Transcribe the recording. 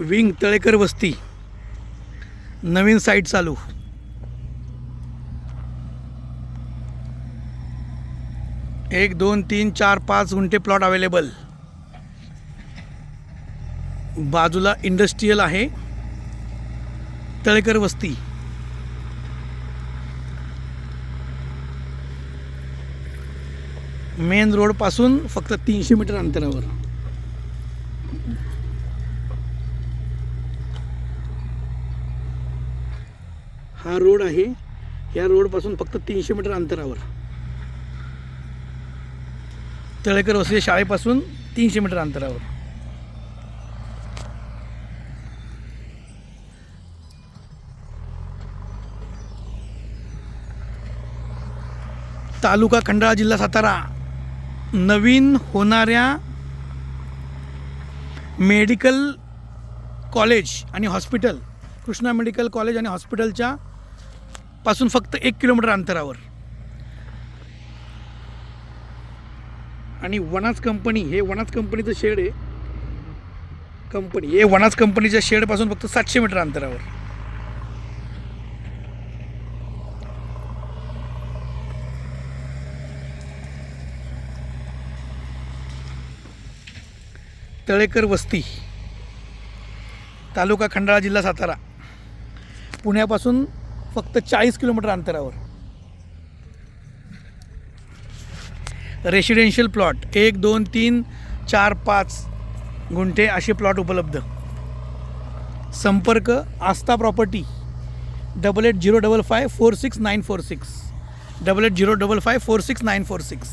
Wing Talekar वस्ती. नवीन site चालू. एक दोन तीन चार पाच गुंठे प्लॉट अवेलेबल बाजूला इंडस्ट्रीयल आहे. तळेकर वस्ती. मेन रोडपासून फक्त तीनशे मीटर अंतरावर. हा रोड आहे. या रोडपासून फक्त तीनशे मीटर अंतरावर. तळेकर वसले शाळेपासून तीनशे मीटर अंतरावर. तालुका खंडाळा जिल्हा सातारा. नवीन होणाऱ्या मेडिकल कॉलेज आणि हॉस्पिटल कृष्णा मेडिकल कॉलेज आणि हॉस्पिटलच्या पासून फक्त एक किलोमीटर अंतरावर. आणि वनाज कंपनी हे वनाज कंपनीचं शेड आहे. कंपनी हे वनाज कंपनीच्या शेडपासून फक्त सातशे मीटर अंतरावर. तळेकर वस्ती तालुका खंडाळा जिल्हा सातारा. पुण्यापासून फक्त चाळीस किलोमीटर अंतरावर. रेसिडेन्शियल प्लॉट एक दोन तीन चार पाच गुंठे असे प्लॉट उपलब्ध. संपर्क Aastha property double eight zero double five four six nine four six double eight zero double five four six nine four six